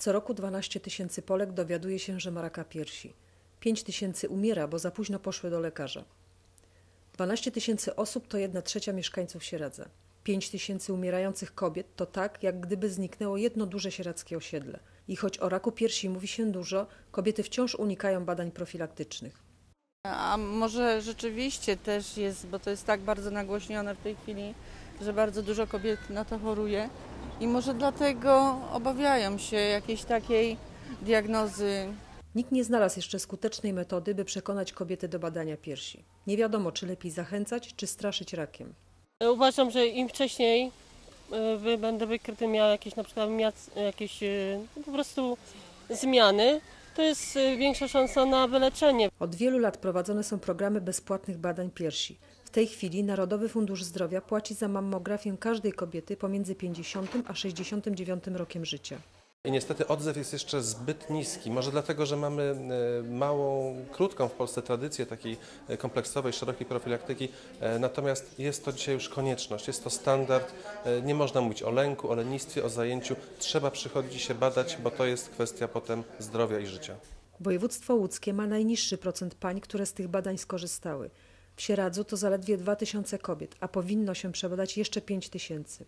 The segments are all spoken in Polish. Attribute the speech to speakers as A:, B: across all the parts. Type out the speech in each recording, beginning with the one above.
A: Co roku 12 tysięcy Polek dowiaduje się, że ma raka piersi. 5 tysięcy umiera, bo za późno poszły do lekarza. 12 tysięcy osób to jedna trzecia mieszkańców Sieradza. 5 tysięcy umierających kobiet to tak, jak gdyby zniknęło jedno duże sieradzkie osiedle. I choć o raku piersi mówi się dużo, kobiety wciąż unikają badań profilaktycznych.
B: A może rzeczywiście też jest, bo to jest tak bardzo nagłośnione w tej chwili, że bardzo dużo kobiet na to choruje i może dlatego obawiają się jakiejś takiej diagnozy.
A: Nikt nie znalazł jeszcze skutecznej metody, by przekonać kobiety do badania piersi. Nie wiadomo, czy lepiej zachęcać, czy straszyć rakiem.
C: Uważam, że im wcześniej e, będę wykryty miał jakieś na przykład jakieś e, po prostu zmiany, to jest e, większa szansa na wyleczenie.
A: Od wielu lat prowadzone są programy bezpłatnych badań piersi. W tej chwili Narodowy Fundusz Zdrowia płaci za mammografię każdej kobiety pomiędzy 50 a 69 rokiem życia.
D: I niestety odzew jest jeszcze zbyt niski. Może dlatego, że mamy e, małą, krótką w Polsce tradycję takiej e, kompleksowej, szerokiej profilaktyki. E, Natomiast jest to dzisiaj już konieczność, jest to standard. Nie można mówić o lęku, o lenistwie, o zajęciu. Trzeba przychodzić się badać, bo to jest kwestia potem zdrowia i życia.
A: Województwo łódzkie ma najniższy procent pań, które z tych badań skorzystały. W Sieradzu to zaledwie 2000 kobiet, a powinno się przebadać jeszcze 5000.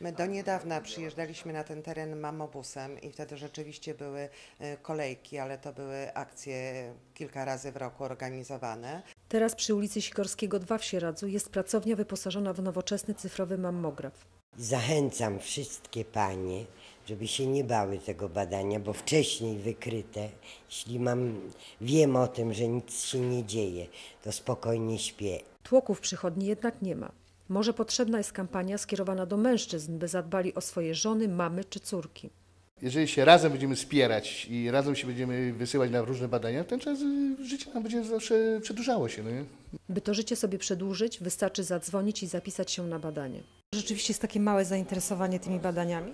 E: My do niedawna przyjeżdżaliśmy na ten teren mamobusem i wtedy rzeczywiście były y, kolejki, ale to były akcje kilka razy w roku organizowane.
A: Teraz przy ulicy Sikorskiego 2 w Sieradzu jest pracownia wyposażona w nowoczesny cyfrowy mammograf.
F: Zachęcam wszystkie panie, żeby się nie bały tego badania, bo wcześniej wykryte, jeśli mam, wiem o tym, że nic się nie dzieje, to spokojnie śpię.
A: Tłoków przychodni jednak nie ma. Może potrzebna jest kampania skierowana do mężczyzn, by zadbali o swoje żony, mamy czy córki.
G: Jeżeli się razem będziemy wspierać i razem się będziemy wysyłać na różne badania, ten czas y, życie nam będzie zawsze przedłużało się. No nie?
A: By to życie sobie przedłużyć, wystarczy zadzwonić i zapisać się na badanie. Rzeczywiście jest takie małe zainteresowanie tymi badaniami?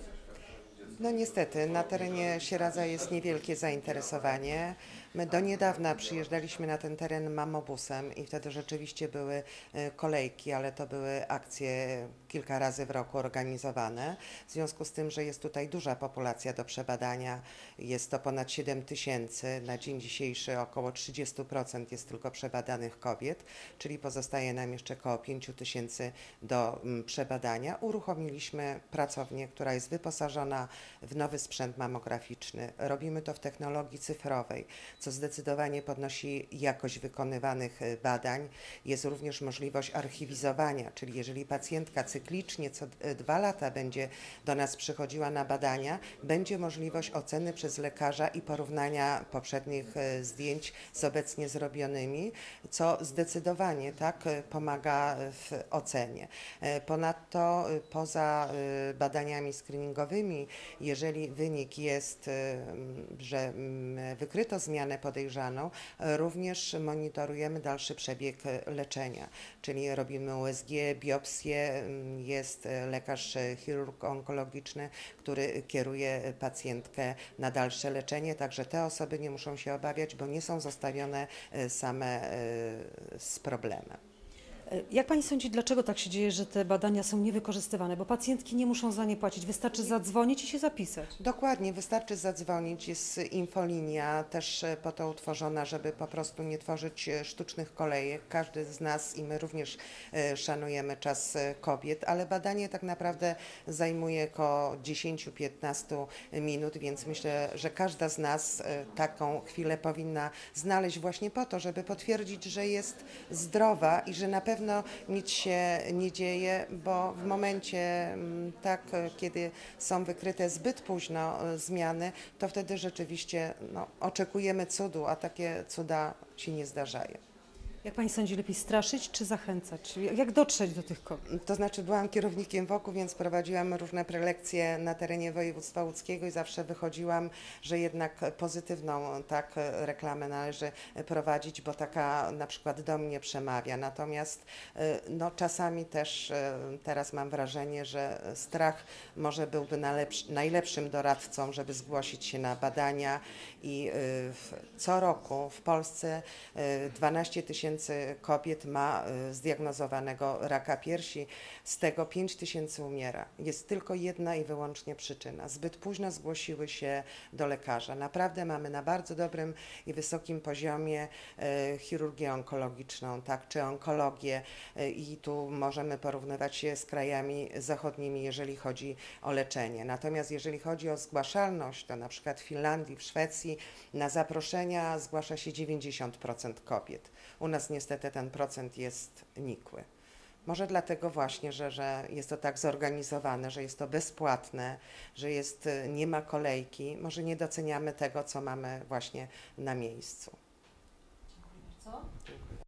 E: No niestety, na terenie Sieradza jest niewielkie zainteresowanie. My do niedawna przyjeżdżaliśmy na ten teren mamobusem i wtedy rzeczywiście były y, kolejki, ale to były akcje kilka razy w roku organizowane. W związku z tym, że jest tutaj duża populacja do przebadania, jest to ponad 7 tysięcy, na dzień dzisiejszy około 30% jest tylko przebadanych kobiet, czyli pozostaje nam jeszcze około 5 tysięcy do mm, przebadania. Uruchomiliśmy pracownię, która jest wyposażona w nowy sprzęt mamograficzny. Robimy to w technologii cyfrowej, co zdecydowanie podnosi jakość wykonywanych y, badań. Jest również możliwość archiwizowania, czyli jeżeli pacjentka cyklicznie co d- dwa lata będzie do nas przychodziła na badania, będzie możliwość oceny przez lekarza i porównania poprzednich y, zdjęć z obecnie zrobionymi, co zdecydowanie tak y, pomaga w ocenie. Ponadto y, poza y, badaniami screeningowymi, jeżeli wynik jest, y, że wykryto zmianę podejrzaną, e, również monitorujemy dalszy przebieg leczenia, czyli robimy USG, biopsję, jest lekarz chirurg onkologiczny, który kieruje pacjentkę na dalsze leczenie, także te osoby nie muszą się obawiać, bo nie są zostawione same e, z problemem.
A: E, Jak pani sądzi, dlaczego tak się dzieje, że te badania są niewykorzystywane? Bo pacjentki nie muszą za nie płacić, wystarczy zadzwonić i się zapisać.
E: Dokładnie, wystarczy zadzwonić, jest infolinia też e, po to utworzona, żeby po prostu nie tworzyć e, sztucznych kolejek. Każdy z nas i my również szanujemy czas kobiet, ale badanie tak naprawdę zajmuje około 10-15 minut, więc myślę, że każda z nas taką chwilę powinna znaleźć właśnie po to, żeby potwierdzić, że jest zdrowa i że na pewno nic się nie dzieje, bo w momencie mm, tak, kiedy są wykryte zbyt późno e, zmiany, to wtedy rzeczywiście no, oczekujemy cudu, a takie cuda się nie zdarzają.
A: Jak pani sądzi, lepiej straszyć czy zachęcać? Jak dotrzeć do tych kobiet?
E: To znaczy byłam kierownikiem wokół, więc prowadziłam różne prelekcje na terenie województwa łódzkiego i zawsze wychodziłam, że jednak pozytywną tak reklamę należy prowadzić, bo taka na przykład do mnie przemawia. Natomiast e, no, czasami też e, teraz mam wrażenie, że strach może byłby najlepszym doradcą, żeby zgłosić się na badania i w- co roku w Polsce e, 12 tysięcy tysięcy kobiet ma y, zdiagnozowanego raka piersi, z tego 5 tysięcy umiera. Jest tylko jedna i wyłącznie przyczyna. Zbyt późno zgłosiły się do lekarza. Naprawdę mamy na bardzo dobrym i wysokim poziomie e, chirurgię onkologiczną, tak, czy onkologię e, i tu możemy porównywać się z krajami zachodnimi, jeżeli chodzi o leczenie. Natomiast jeżeli chodzi o zgłaszalność, to na przykład w Finlandii, w Szwecji na zaproszenia zgłasza się 90% kobiet. U nas niestety ten procent jest nikły. Może dlatego właśnie, że, że jest to tak zorganizowane, że jest to bezpłatne, że jest, y, nie ma kolejki. Może nie doceniamy tego, co mamy właśnie na miejscu. Dziękuję bardzo. Dziękuję.